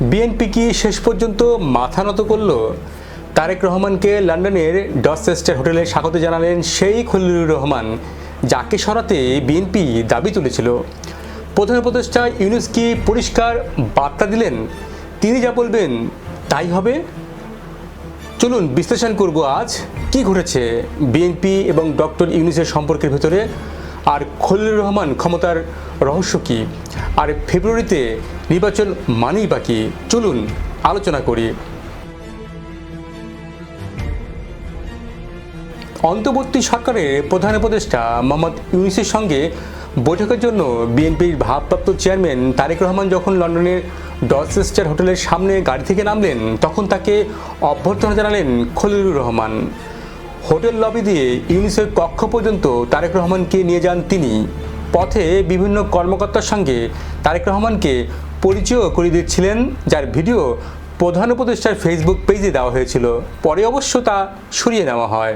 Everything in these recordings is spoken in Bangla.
বিএনপি কি শেষ পর্যন্ত মাথা নত করল? তারেক রহমানকে লন্ডনের ডসচেস্টার হোটেলে স্বাগত জানালেন সেই খলিলুর রহমান, যাকে সরাতে বিএনপি দাবি তুলেছিল। প্রধান উপদেষ্টা ইউনুস কি পরিষ্কার বার্তা দিলেন? তিনি যা বলবেন তাই হবে? চলুন বিশ্লেষণ করব আজ কি ঘটেছে। বিএনপি এবং ডক্টর ইউনুসের সম্পর্কের ভেতরে আর খলিলুর রহমান ক্ষমতার রহস্য কি? আর ফেব্রুয়ারিতে নির্বাচন মানেই বাকি চলুন আলোচনা করি। অন্তর্বর্তী সরকারের প্রধান উপদেষ্টা মোহাম্মদ ইউনিসের সঙ্গে বৈঠকের জন্য বিএনপির ভারপ্রাপ্ত চেয়ারম্যান তারেক রহমান যখন লন্ডনের ডলচেস্টার হোটেলের সামনে গাড়ি থেকে নামলেন, তখন তাকে অভ্যর্থনা জানালেন খলিলুর রহমান। হোটেল লবি দিয়ে ইউনিসের কক্ষ পর্যন্ত তারেক রহমানকে নিয়ে যান তিনি। পথে বিভিন্ন কর্মকর্তার সঙ্গে তারেক রহমানকে পরিচয় করে দিচ্ছিলেন, যার ভিডিও প্রধান উপদেষ্টার ফেসবুক পেজে দেওয়া হয়েছিল। পরে অবশ্য তা সরিয়ে নেওয়া হয়।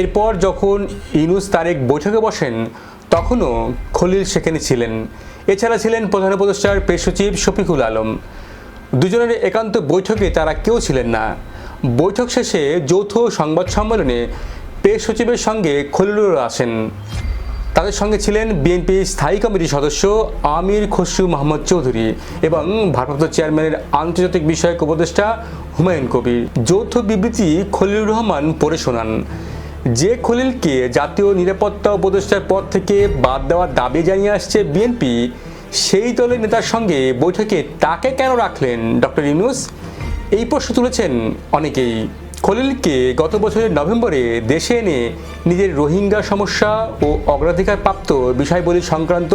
এরপর যখন ইনুস তারেক বৈঠকে বসেন, তখনও খলিল সেখানে ছিলেন। এছাড়া ছিলেন প্রধান উপদেষ্টার পেশ সচিব শফিকুল আলম। দুজনের একান্ত বৈঠকে তারা কেউ ছিলেন না। বৈঠক শেষে যৌথ সংবাদ সম্মেলনে পেশ সচিবের সঙ্গে খলিলুর আসেন তাদের সঙ্গে ছিলেন বিএনপি স্থায়ী কমিটির সদস্য আমির খসরু মোহাম্মদ চৌধুরী এবং ভারপ্রাপ্ত চেয়ারম্যানের আন্তর্জাতিক বিষয়ক উপদেষ্টা হুমায়ুন কবির। যৌথ বিবৃতি খলিলুর রহমান পড়ে শোনান। যে খলিলকে জাতীয় নিরাপত্তা উপদেষ্টার পদ থেকে বাদ দেওয়ার দাবি জানিয়ে আসছে বিএনপি, সেই দলের নেতার সঙ্গে বৈঠকে তাকে কেন রাখলেন ডক্টর ইউনুস? এই প্রশ্ন তুলেছেন অনেকেই। খলিলকে গত বছরের নভেম্বরে দেশে এনে নিজের রোহিঙ্গা সমস্যা ও অগ্রাধিকার প্রাপ্ত বিষয়বলী সংক্রান্ত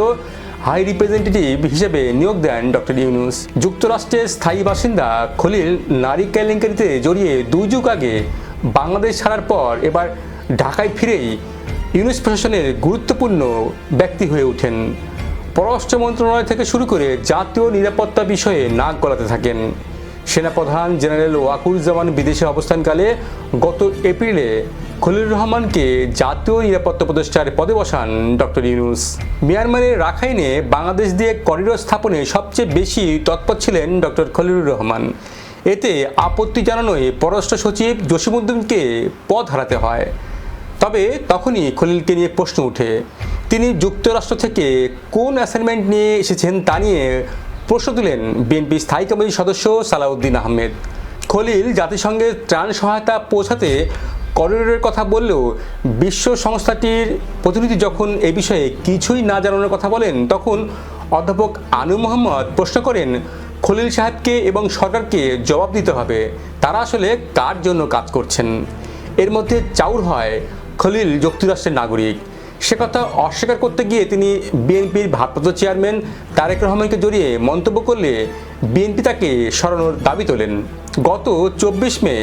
হাই রিপ্রেজেন্টেটিভ হিসেবে নিয়োগ দেন ডক্টর ইউনুস। যুক্তরাষ্ট্রের স্থায়ী বাসিন্দা খলিল নারী কেলেঙ্কারিতে জড়িয়ে দুই যুগ আগে বাংলাদেশ ছাড়ার পর এবার ঢাকায় ফিরেই ইউনুস প্রশাসনের গুরুত্বপূর্ণ ব্যক্তি হয়ে ওঠেন। পররাষ্ট্র মন্ত্রণালয় থেকে শুরু করে জাতীয় নিরাপত্তা বিষয়ে নাক গলাতে থাকেন। সেনাপ্রধান জেনারেল ওয়াকুরুজ্জামান বিদেশে অবস্থানকালে গত এপ্রিলে খলিলুর রহমানকে জাতীয় নিরাপত্তা উপদেষ্টার পদে বসান ডক্টর ইউনুস। মিয়ানমারের রাখাইনে বাংলাদেশ দিয়ে করিডোর স্থাপনে সবচেয়ে বেশি তৎপর ছিলেন ডক্টর খলিলুর রহমান। এতে আপত্তি জানানোয় পররাষ্ট্র সচিব জসিমুদ্দিনকে পদ হারাতে হয়। তবে তখনই খলিলকে নিয়ে প্রশ্ন ওঠে তিনি যুক্তরাষ্ট্র থেকে কোন অ্যাসাইনমেন্ট নিয়ে এসেছেন তা নিয়ে প্রশ্ন তুলেন, বিএনপি স্থায়ী কমিটির সদস্য সালাউদ্দিন আহমেদ। খলিল, জাতিসংঘের ত্রাণ সহায়তা পৌঁছাতে করিডোরের কথা বললেও বিশ্ব সংস্থাটির প্রতিনিধি যখন এ বিষয়ে কিছুই না জানানোর কথা বলেন, তখন অধ্যাপক আনু মোহাম্মদ প্রশ্ন করেন, খলিল সাহেবকে এবং সরকারকে জবাব দিতে হবে। তারা আসলে কার জন্য কাজ করছেন? এর মধ্যে চাউর হয় খলিল, যুক্তরাষ্ট্রের নাগরিক। সে কথা অস্বীকার করতে গিয়ে তিনি বিএনপির ভারপ্রাপ্ত চেয়ারম্যান তারেক রহমানকে জড়িয়ে মন্তব্য করলে বিএনপি তাকে সরানোর দাবি তোলেন। গত চব্বিশ মে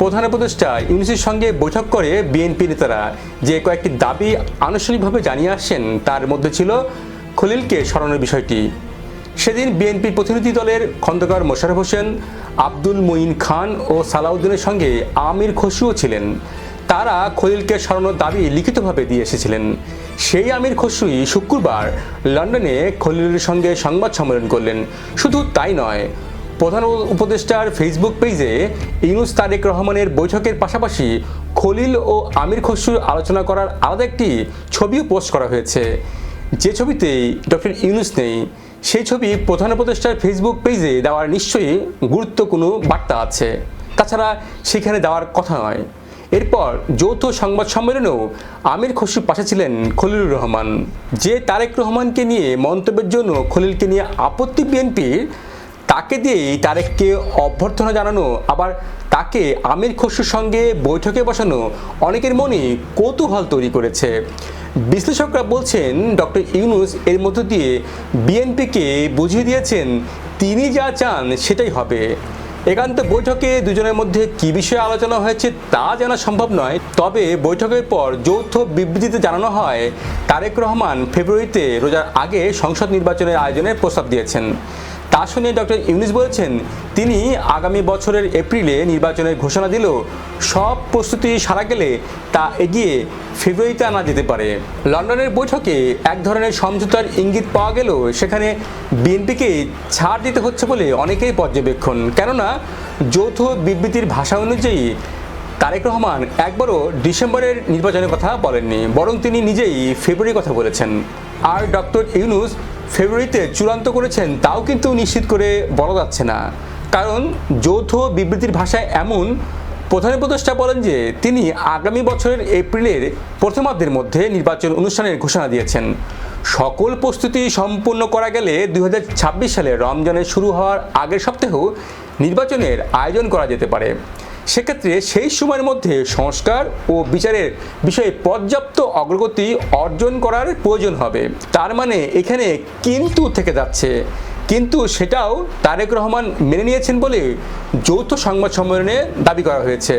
প্রধান উপদেষ্টা ইউনিসের সঙ্গে বৈঠক করে বিএনপি নেতারা যে কয়েকটি দাবি আনুষ্ঠানিকভাবে জানিয়ে আসছেন তার মধ্যে ছিল খলিলকে সরানোর বিষয়টি। সেদিন বিএনপির প্রতিনিধি দলের খন্দকার মোশারফ হোসেন, আব্দুল মঈন খান ও সালাউদ্দিনের সঙ্গে আমির খসুও ছিলেন। তারা খলিলকে সরানোর দাবি লিখিতভাবে দিয়ে এসেছিলেন। সেই আমির খসরুই শুক্রবার লন্ডনে খলিলের সঙ্গে সংবাদ সম্মেলন করলেন। শুধু তাই নয়, প্রধান উপদেষ্টার ফেসবুক পেজে ইউনুস তারেক রহমানের বৈঠকের পাশাপাশি খলিল ও আমির খসরুর আলোচনা করার আলাদা একটি ছবিও পোস্ট করা হয়েছে। যে ছবিতে ডক্টর ইউনুস নেই, সেই ছবি প্রধান উপদেষ্টার ফেসবুক পেজে দেওয়ার নিশ্চয়ই গুরুত্ব কোনো বার্তা আছে। তাছাড়া সেখানে দেওয়ার কথা নয়। এরপর যৌথ সংবাদ সম্মেলনেও আমির খসরুর পাশে ছিলেন খলিলুর রহমান। যে তারেক রহমানকে নিয়ে মন্তব্যের জন্য খলিলকে নিয়ে আপত্তি বিএনপির, তাকে দিয়েই তারেককে অভ্যর্থনা জানানো, আবার তাকে আমির খসরুর সঙ্গে বৈঠকে বসানো অনেকের মনে কৌতূহল তৈরি করেছে। বিশ্লেষকরা বলছেন, ডক্টর ইউনুস এর মধ্য দিয়ে বিএনপিকে বুঝিয়ে দিয়েছেন, তিনি যা চান সেটাই হবে। একান্ত বৈঠকে দুজনের মধ্যে কি বিষয়ে আলোচনা হয়েছে তা জানা সম্ভব নয়। তবে বৈঠকের পর যৌথ বিবৃতিতে জানানো হয়, তারেক রহমান ফেব্রুয়ারিতে রোজার আগে সংসদ নির্বাচনের আয়োজনের প্রস্তাব দিয়েছেন। তা শুনে ডক্টর ইউনিস বলেছেন, তিনি আগামী বছরের এপ্রিলে নির্বাচনের ঘোষণা দিলেও সব প্রস্তুতি সারা গেলে তা এগিয়ে ফেব্রুয়ারিতে আনা যেতে পারে। লন্ডনের বৈঠকে এক ধরনের সমঝোতার ইঙ্গিত পাওয়া গেলেও সেখানে বিএনপিকে ছাড় দিতে হচ্ছে বলে অনেকেই পর্যবেক্ষণ। কেননা, যৌথ বিবৃতির ভাষা অনুযায়ী তারেক রহমান একবারও ডিসেম্বরের নির্বাচনের কথা বলেননি, বরং তিনি নিজেই ফেব্রুয়ারির কথা বলেছেন। আর ডক্টর ইউনুস ফেব্রুয়ারিতে চূড়ান্ত করেছেন, তাও কিন্তু নিশ্চিত করে বলা যাচ্ছে না। কারণ যৌথ বিবৃতির ভাষায় এমন প্রধান উপদেষ্টা বলেন যে, তিনি আগামী বছরের এপ্রিলের প্রথমার্ধের মধ্যে নির্বাচন অনুষ্ঠানের ঘোষণা দিয়েছেন। সকল প্রস্তুতি সম্পূর্ণ করা গেলে দুই হাজার ছাব্বিশ সালে রমজানের শুরু হওয়ার আগের সপ্তাহেও নির্বাচনের আয়োজন করা যেতে পারে। সেক্ষেত্রে সেই সময়ের মধ্যে সংস্কার ও বিচারের বিষয়ে পর্যাপ্ত অগ্রগতি অর্জন করার প্রয়োজন হবে। তার মানে এখানে কিন্তু থেকে যাচ্ছে। কিন্তু সেটাও তারেক রহমান মেনে নিয়েছেন বলে যৌথ সংবাদ সম্মেলনে দাবি করা হয়েছে।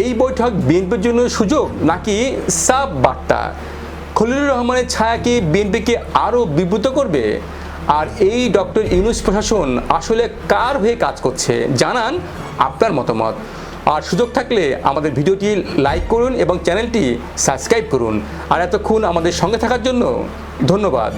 এই বৈঠক বিএনপির জন্য সুযোগ নাকি সাব বার্তা? খলিলুর রহমানের ছায়া কি বিএনপিকে আরও বিব্রত করবে? আর এই ডক্টর ইউনুস প্রশাসন আসলে কার হয়ে কাজ করছে? জানান আপনার মতামত। আর সুযোগ থাকলে আমাদের ভিডিওটি লাইক করুন এবং চ্যানেলটি সাবস্ক্রাইব করুন। আর এতক্ষণ আমাদের সঙ্গে থাকার জন্য ধন্যবাদ।